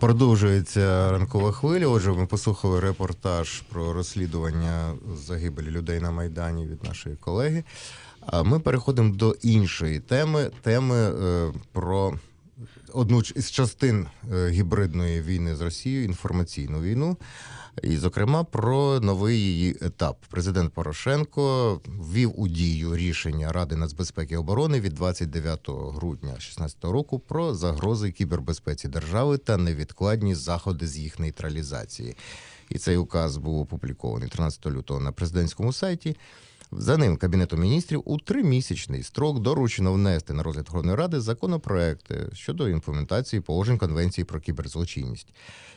Продовжується ранкова хвиля. Отже, ми послухали репортаж про розслідування загибелі людей на Майдані від нашої колеги. А ми переходимо до іншої теми теми е, про одну із частин е, гібридної війни з Росією інформаційну війну. І, зокрема, про новий її етап. Президент Порошенко ввів у дію рішення Ради нацбезпеки і оборони від 29 грудня 2016 року про загрози кібербезпеці держави та невідкладні заходи з їх нейтралізації. І цей указ був опублікований 13 лютого на президентському сайті. За ним Кабінету міністрів у тримісячний строк доручено внести на розгляд Верховної Ради законопроекти щодо імплементації положень Конвенції про кіберзлочинність.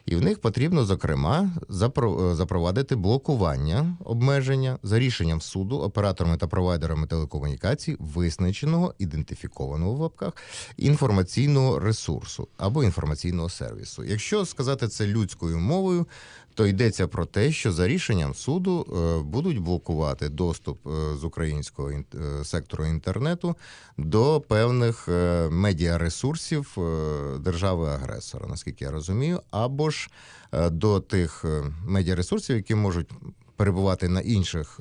І в них потрібно, зокрема, е, запровадити блокування обмеження за рішенням суду операторами та провайдерами телекомунікацій визначеного ідентифікованого в лапках інформаційного ресурсу або інформаційного сервісу. Якщо сказати це людською мовою, то йдеться про те, що за рішенням суду е, будуть блокувати доступ е, з українського е, сектору інтернету до певних медіаресурсів держави-агресора, наскільки я розумію, або ж до тих медіаресурсів, які можуть перебувати на інших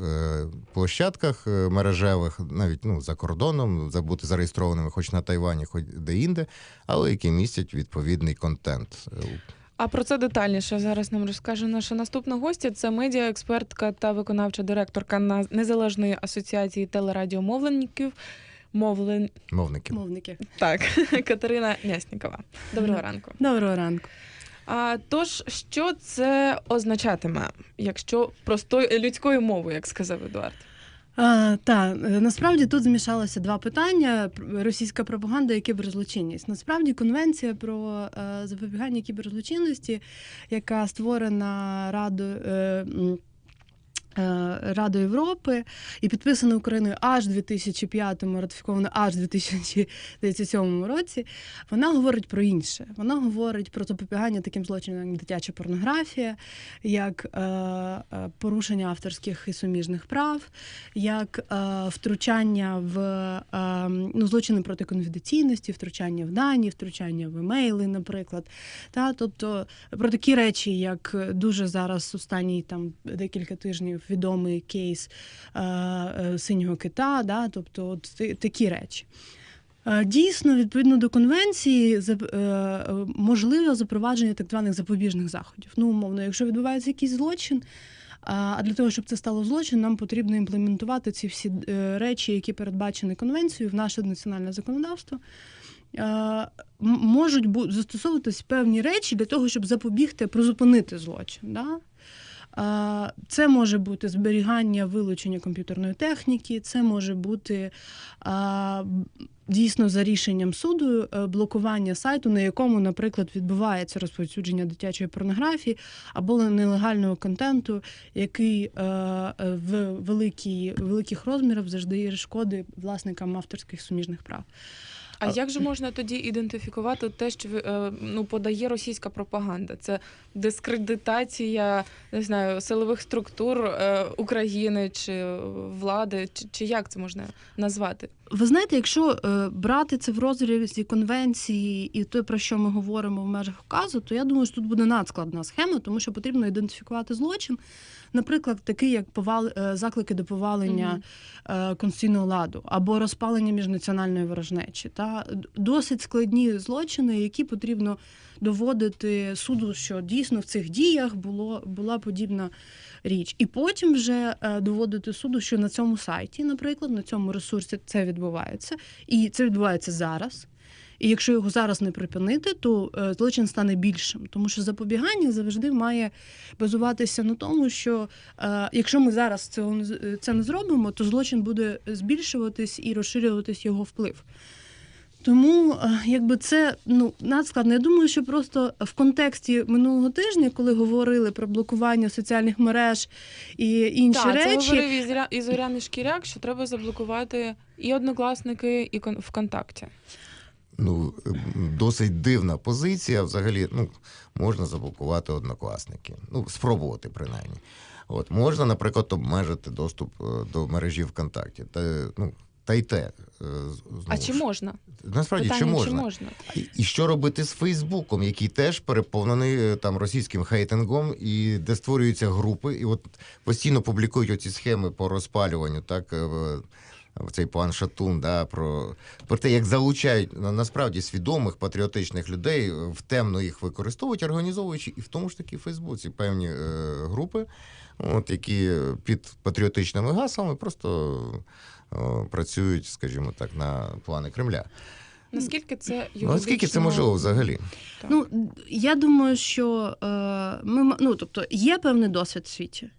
площадках мережевих, навіть ну за кордоном, за бути зареєстрованими, хоч на Тайвані, хоч де-інде, але які містять відповідний контент. А про це детальніше зараз нам розкаже наша наступна гостя. Це медіаекспертка та виконавча директорка на незалежної асоціації телерадіомовленників. Мовлен Мовники. Мовники. так Катерина Няснікова. Доброго ранку. Доброго ранку. А тож, що це означатиме, якщо простою людською мовою, як сказав Едуард? Та е, насправді тут змішалося два питання: російська пропаганда і кіберзлочинність. Насправді, конвенція про е, запобігання кіберзлочинності, яка створена Радою. Радою Європи і підписана Україною аж 2005-му, ратифікована аж в 2007 році, вона говорить про інше. Вона говорить про запобігання таким злочинам, як дитяча порнографія, як е, е, порушення авторських і суміжних прав, як е, втручання в е, ну, злочини проти конфіденційності, втручання в дані, втручання в емейли, наприклад. Та, тобто про такі речі, як дуже зараз останній там декілька тижнів відомий кейс е, е, синього кита, да, тобто от такі речі. Е, Дійсно, відповідно до конвенції, можливе запровадження так званих запобіжних заходів. Ну, умовно, якщо відбувається якийсь злочин, а для того, щоб це стало злочин, нам потрібно імплементувати ці всі речі, які передбачені конвенцією в наше національне законодавство. Можуть застосовуватись певні речі для того, щоб запобігти, призупинити злочин. Да? Це може бути зберігання вилучення комп'ютерної техніки, це може бути дійсно за рішенням суду е, блокування сайту, на якому, наприклад, відбувається розповсюдження дитячої порнографії або нелегального контенту, який е, в великих розмірах завжди шкоди власникам авторських суміжних прав. А як же можна тоді ідентифікувати те, що е, ну, подає російська пропаганда? Це дискредитація не знаю, силових структур е, України чи влади, чи, чи як це можна назвати? Ви знаєте, якщо е, брати це в розрізі конвенції і те, про що ми говоримо в межах указу, то я думаю, що тут буде надскладна схема, тому що потрібно ідентифікувати злочин, наприклад, такий як повал... е, заклики до повалення е, конституційного ладу або розпалення міжнаціональної ворожнечі. Та досить складні злочини, які потрібно доводити суду, що дійсно в цих діях було була подібна річ, і потім вже е, доводити суду, що на цьому сайті, наприклад, на цьому ресурсі це відбувається, і це відбувається зараз. І якщо його зараз не припинити, то е, злочин стане більшим, тому що запобігання завжди має базуватися на тому, що е, якщо ми зараз це не зробимо, то злочин буде збільшуватись і розширюватись його вплив. Тому е, якби це ну надскладно. Я думаю, що просто в контексті минулого тижня, коли говорили про блокування соціальних мереж і інші Так, це речі, говорив Ізря- Ізоряний Шкіряк, що треба заблокувати і однокласники, і кон- ВКонтакті. Ну, досить дивна позиція. Взагалі, ну, можна заблокувати однокласники. Ну, спробувати принаймні. От, можна, наприклад, обмежити доступ е, до мережі ВКонтакті. Та, ну, та й те. е, знову А чи можна? Насправді, Питання, чи можна? чи можна? І, і що робити з Фейсбуком, який теж переповнений е, там російським хейтингом, і де створюються групи, і от постійно публікують оці схеми по розпалюванню, так е, цей пан Шатун, да, про, про те, як залучають на- насправді свідомих патріотичних людей в темно їх використовують, організовуючи і в тому ж таки в Фейсбуці певні е, групи, от, які під патріотичними гаслами просто працюють, скажімо так, на плани Кремля. Наскільки це юридично... Ну, наскільки це можливо взагалі? Так. Ну, я думаю, що е, ми ну, тобто, є певний досвід в світі.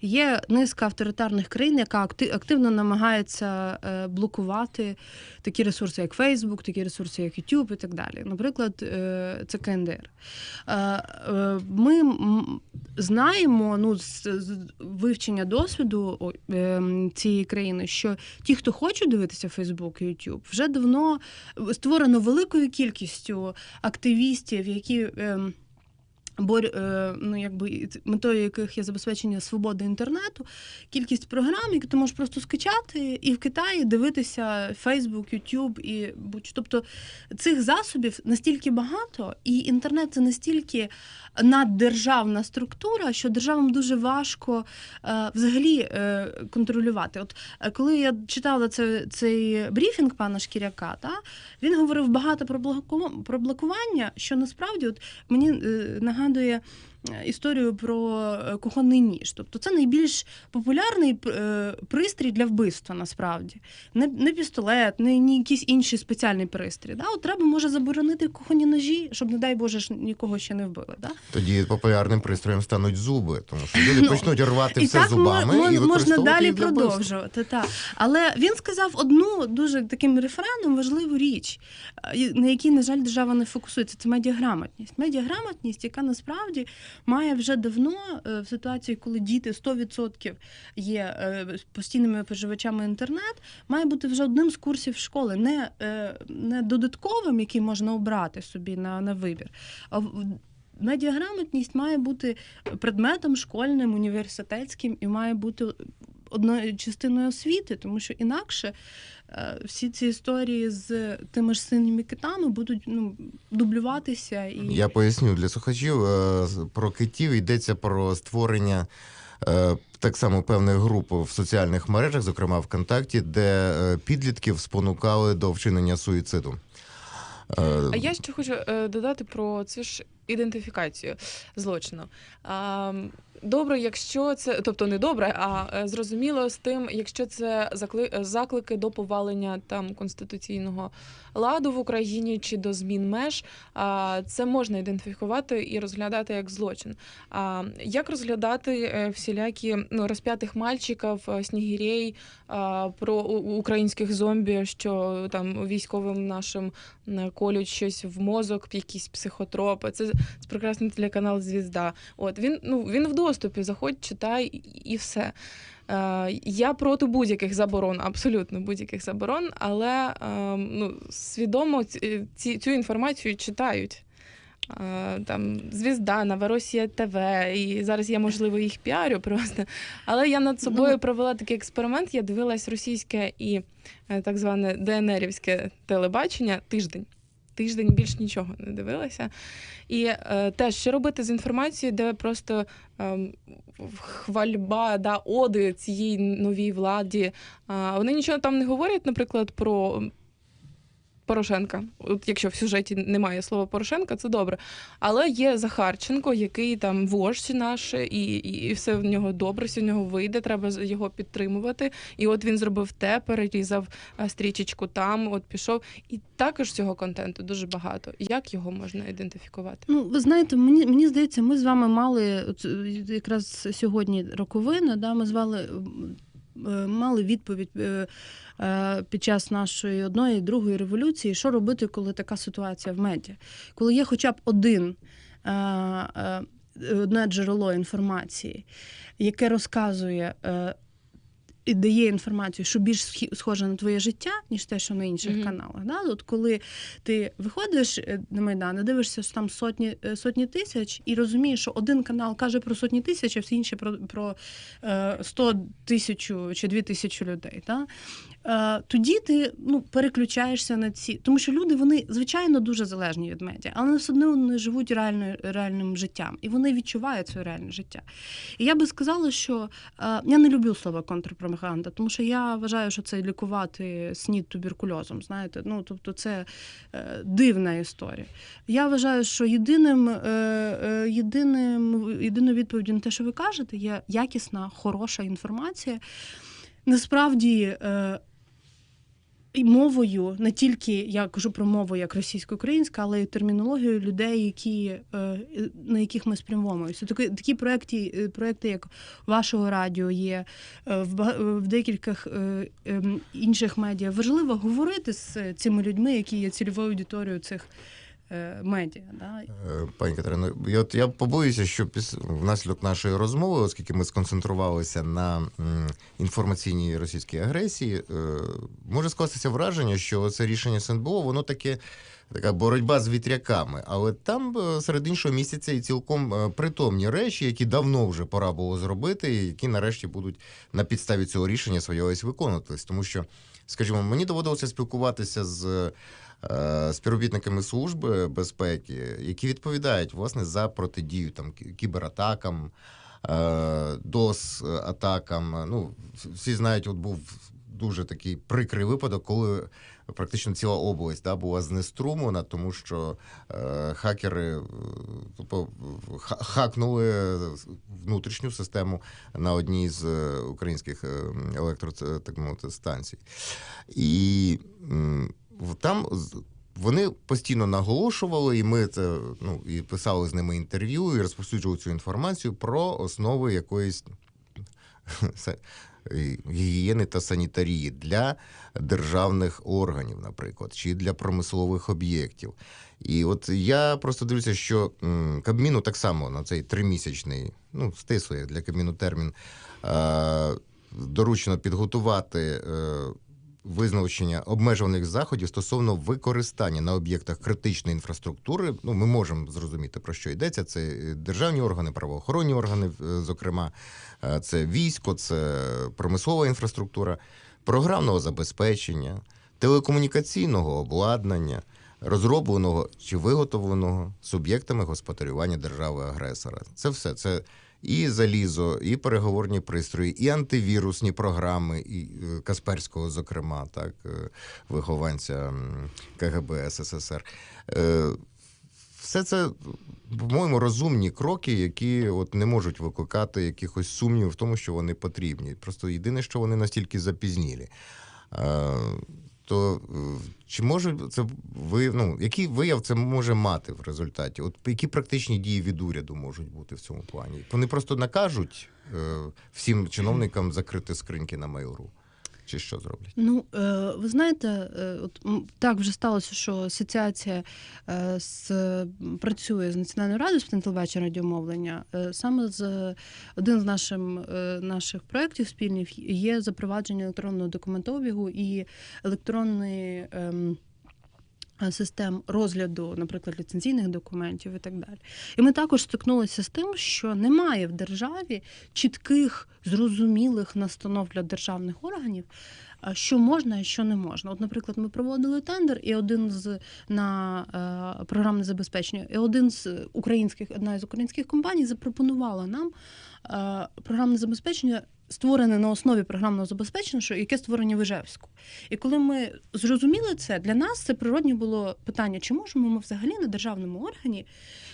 Є низка авторитарних країн, яка акти- активно намагається е, блокувати такі ресурси, як Facebook, такі ресурси, як YouTube і так далі. Наприклад, е, це КНДР. Е, Ми знаємо ну, з, вивчення досвіду цієї країни, що ті, хто хочуть дивитися Facebook і YouTube, вже давно створено великою кількістю активістів, які. Бор, е, ну, якби, метою яких є забезпечення свободи інтернету, кількість програм, які ти можеш просто скачати, і в Китаї дивитися Facebook, YouTube і будь Тобто цих засобів настільки багато, і інтернет це настільки наддержавна структура, що державам дуже важко е, взагалі е, контролювати. От коли я читала це, цей брифінг пана Шкіряка, та, він говорив багато про, блокування, що насправді от, мені нагадує е, історію про е, кухонний ніж. Тобто це найбільш популярний е, пристрій для вбивства насправді. Не, не пістолет, не, не якийсь інший спеціальний пристрій. Да? От треба може заборонити кухонні ножі, щоб, не дай Боже, ж нікого ще не вбили. Да? Тоді популярним пристроєм стануть зуби, тому що люди Ну, почнуть рвати І все так зубами мо- мо- і можна далі для продовжувати. Та. Але він сказав одну дуже таким рефреном важливу річ, е, на якій, на жаль, держава не фокусується. Це медіаграмотність. Медіаграмотність, яка насправді має вже давно е, в ситуації, коли діти 100% є е, постійними споживачами інтернет, має бути вже одним з курсів школи, не, е, не додатковим, який можна обрати собі на, на вибір. А медіаграмотність має бути предметом школьним, університетським і має бути одною частиною освіти, тому що інакше всі ці історії з тими ж синіми китами будуть ну, дублюватися і Я поясню для слухачів е, про китів йдеться про створення. е, Так само певних груп в соціальних мережах, зокрема ВКонтакті, де е, підлітків спонукали до вчинення суїциду. А я ще хочу додати про цю ж ідентифікацію злочину. Добре, якщо це, тобто не добре, а е, зрозуміло з тим, якщо це закли, заклики до повалення там конституційного ладу в Україні чи до змін меж, а, це можна ідентифікувати і розглядати як злочин. А як розглядати е, всілякі ну, розп'ятих мальчиків, е, снігірей, про українських зомбі, що там військовим нашим е, колють щось в мозок, якісь психотропи. Це прекрасний телеканал Звізда. От він ну він в доступі. Заходь, читай і, все. Е, я проти будь-яких заборон, абсолютно будь-яких заборон, але е, ну, свідомо ці, ці, цю інформацію читають. Е, Там Звізда, Новоросія ТВ, і зараз я, можливо, їх піарю просто. Але я над собою Ну. провела такий експеримент. Я дивилась російське і е, так зване ДНРівське телебачення тиждень. Тиждень більш нічого не дивилася. І е, теж що робити з інформацією, де просто е, хвальба, да, оди цієї новій владі. Е, вони нічого там не говорять, наприклад, про. Порошенка, от якщо в сюжеті немає слова Порошенка, це добре. Але є Захарченко, який там вождь наш, і, і, і все в нього добре, все в нього вийде, треба його підтримувати. І от він зробив те, перерізав стрічечку там, от пішов. І також цього контенту дуже багато. Як його можна ідентифікувати? Ну, ви знаєте, мені, мені здається, ми з вами мали от, е, якраз сьогодні роковина, да, ми з вами м, е, мали відповідь е, е, під час нашої одної і другої революції, що робити, коли така ситуація в медіа. Коли є хоча б один. е, е, Одне джерело інформації, яке розказує е, і дає інформацію, що більш схоже на твоє життя, ніж те, що на інших Мгм. каналах. Да? От коли ти виходиш е, на Майдан дивишся, що там сотні, е, сотні тисяч, і розумієш, що один канал каже про сотні тисяч, а всі інші про, про е, 100 тисячу чи 2 тисячі людей. Да? Е, тоді ти ну, переключаєшся на ці. Тому що люди, вони, звичайно, дуже залежні від медіа, але все одно вони живуть реально, реальним життям, і вони відчувають своє реальне життя. І я би сказала, що е, я не люблю слово контрпропаганда, тому що я вважаю, що це лікувати снід туберкульозом. Знаєте, ну тобто це е, дивна історія. Я вважаю, що єдиним, єдиним, єдиною відповіддю на те, що ви кажете, є якісна, хороша інформація. Насправді. І мовою, не тільки я кажу про мову як російсько-українська, але й термінологією людей, які, е, на яких ми спрямовуємося. Такі, такі проекти, е, проекти, як вашого радіо, є е, в, в декількох ем, інших медіа. Важливо говорити з цими людьми, які є цільовою аудиторією цих медіа. Да? Е, Пані Катерино, я, от я побоюся, що піс... внаслідок нашої розмови, оскільки ми сконцентрувалися на інформаційній російській агресії, е, може скластися враження, що це рішення СНБО, воно таке. Така боротьба з вітряками, але там е, серед іншого місяця і цілком е, притомні речі, які давно вже пора було зробити, і які нарешті будуть на підставі цього рішення своє ось виконуватись. Тому що, скажімо, мені доводилося спілкуватися з е, співробітниками служби безпеки, які відповідають власне за протидію там кібератакам, е, дос атакам. Ну всі знають, от був дуже такий прикрий випадок, коли практично ціла область да, була знеструмлена, тому що е, хакери тупо хакнули внутрішню систему на одній з е, українських е, електро так мовити, станцій. І там вони постійно наголошували, і ми це ну і писали з ними інтерв'ю, і розповсюджували цю інформацію про основи якоїсь гігієни та санітарії для державних органів, наприклад, чи для промислових об'єктів. І от я просто дивлюся, що Кабміну так само на цей тримісячний, ну, стислий для Кабміну термін, е, доручено підготувати е, визначення обмежуваних заходів стосовно використання на об'єктах критичної інфраструктури. Ну, ми можемо зрозуміти, про що йдеться. Це е, державні органи, правоохоронні органи, е, зокрема, Е, це військо, це промислова інфраструктура, програмного забезпечення, телекомунікаційного обладнання, розробленого чи виготовленого суб'єктами господарювання держави-агресора. Це все. Це і залізо, і переговорні пристрої, і антивірусні програми, і е, Касперського, зокрема, так, е, вихованця КГБ СССР. Е, Все це, по-моєму, розумні кроки, які от не можуть викликати якихось сумнівів в тому, що вони потрібні. Просто єдине, що вони настільки запізнілі. То е, чи може це ви, ну, який вияв це може мати в результаті? От які практичні дії від уряду можуть бути в цьому плані? Вони просто накажуть е, всім чиновникам закрити скриньки на Mail.ru? Чи що зроблять? Ну, е, ви знаєте, е, от так вже сталося, що асоціація е, з, працює з Національною радою з телебачення радіомовлення. Саме з один з нашим, наших проєктів спільних є запровадження електронного документообігу і електронної. Ем, Систем розгляду, наприклад, ліцензійних документів і так далі. І ми також стикнулися з тим, що немає в державі чітких, зрозумілих настанов для державних органів, що можна і що не можна. От, наприклад, ми проводили тендер, і один з на е, програмне забезпечення, і один з українських, одна з українських компаній запропонувала нам е, програмне забезпечення. Створене на основі програмного забезпечення, що яке створення в Ижевську. І коли ми зрозуміли це, для нас це природні було питання: чи можемо ми взагалі на державному органі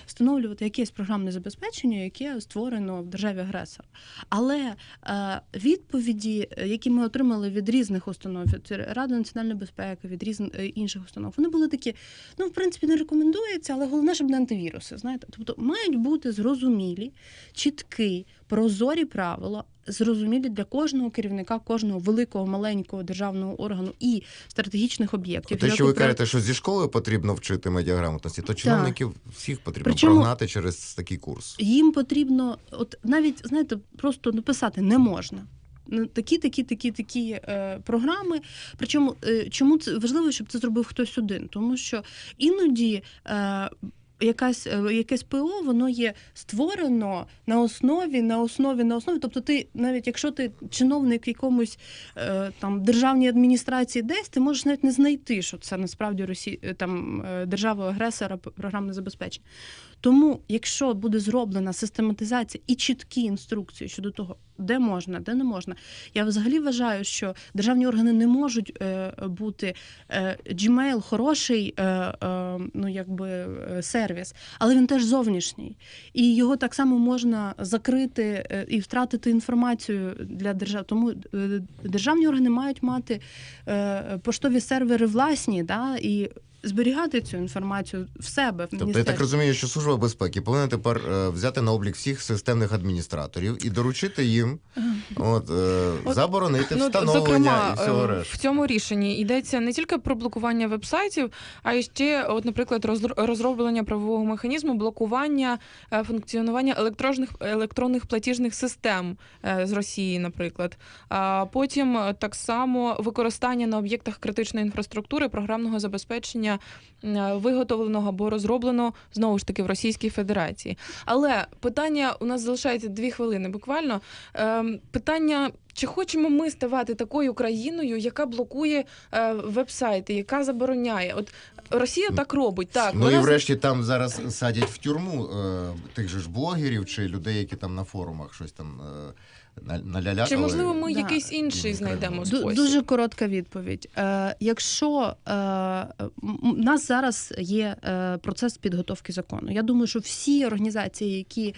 встановлювати якесь програмне забезпечення, яке створено в державі агресора. Але е, відповіді, е, які ми отримали від різних установ, від Ради національної безпеки, від різних е, інших установ, вони були такі: ну, в принципі, не рекомендується, але головне, щоб не антивіруси. Знаєте, тобто мають бути зрозумілі, чіткі, прозорі правила. Зрозумілі для кожного керівника, кожного великого, маленького державного органу і стратегічних об'єктів. Те, що ви кажете, що зі школи потрібно вчити медіаграмотності, то чиновників всіх потрібно Причому- прогнати через такий курс. їм потрібно, от навіть знаєте, просто написати не можна. Ну, Такі, такі, такі, такі е, програми. Причому е, чому це важливо, щоб це зробив хтось один? Тому що іноді. Е, якась е, якесь ПО, воно є створено на основі, на основі, на основі. Тобто, ти навіть якщо ти чиновник якомусь е, там державній адміністрації десь, ти можеш навіть не знайти, що це насправді Росі... е, там держава агресора програмне забезпечення. Тому, якщо буде зроблена систематизація і чіткі інструкції щодо того, де можна, де не можна, я взагалі вважаю, що державні органи не можуть е, бути е, Gmail хороший, е, е, ну якби е, сервіс, але він теж зовнішній, і його так само можна закрити е, і втратити інформацію для держав. Тому е, державні органи мають мати е, поштові сервери власні, да, і зберігати цю інформацію в себе в Тобто я так розумію, що служба безпеки повинна тепер е, взяти на облік всіх системних адміністраторів і доручити їм от, е, От, заборонити Ну, встановлення зокрема, і всього решта. в цьому рішенні йдеться не тільки про блокування вебсайтів, а й ще, от, наприклад, розр- розроблення правового механізму блокування е, функціонування електронних електронних платіжних систем е, з Росії, наприклад. А потім е, так само використання на об'єктах критичної інфраструктури програмного забезпечення е, виготовленого або розроблено знову ж таки в Російській Федерації. Але питання у нас залишається дві хвилини. Буквально Ем, питання. Чи хочемо ми ставати такою країною, яка блокує е, веб-сайти, яка забороняє? От Росія так робить, так ну вона і врешті там зараз садять в тюрму е, тих же ж блогерів чи людей, які там на форумах щось там е, на- налялякали. чи можливо ми Да. якийсь інший знайдемо треба. Спосіб? Дуже коротка відповідь. Е, якщо е, м- у нас зараз є е, процес підготовки закону, я думаю, що всі організації, які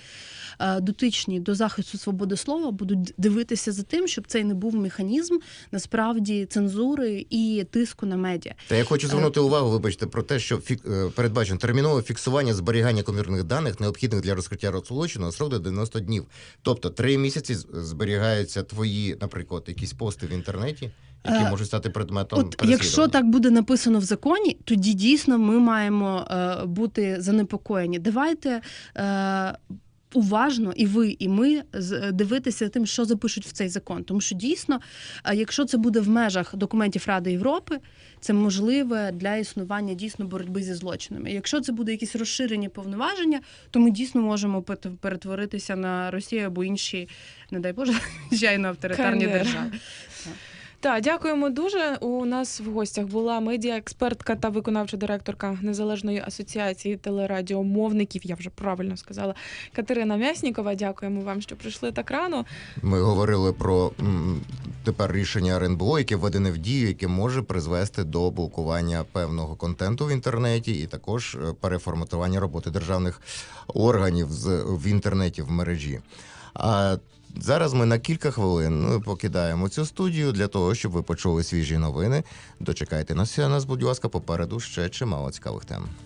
е, дотичні до захисту свободи слова, будуть дивитися за тим, щоб цей не був механізм насправді цензури і тиску на медіа. Та я хочу звернути увагу, вибачте, про те, що фік... е, передбачено термінове фіксування зберігання комірних даних, необхідних для розкриття розлочину, на срок до 90 днів. Тобто три місяці зберігаються твої, наприклад, якісь пости в інтернеті, які Е, можуть стати предметом От якщо так буде написано в законі, тоді дійсно ми маємо е, бути занепокоєні. Давайте. Е, Уважно і ви, і ми з- дивитися тим, що запишуть в цей закон. Тому що дійсно, е, якщо це буде в межах документів Ради Європи, це можливе для існування дійсно боротьби зі злочинами. Якщо це буде якісь розширені повноваження, то ми дійсно можемо перетворитися на Росію або інші, не дай Боже, звичайно, авторитарні держави. Так, дякуємо дуже. У нас в гостях була медіаекспертка та виконавча директорка Незалежної асоціації телерадіомовників. Я вже правильно сказала Катерина М'яснікова. Дякуємо вам, що прийшли так рано. Ми говорили про тепер рішення РНБО, яке введене в дію, яке може призвести до блокування певного контенту в інтернеті, і також е, переформатування роботи державних органів в інтернеті в мережі. А зараз ми на кілька хвилин ну, покидаємо цю студію для того, щоб ви почули свіжі новини. Дочекайте нас, нас, будь ласка, попереду ще чимало цікавих тем.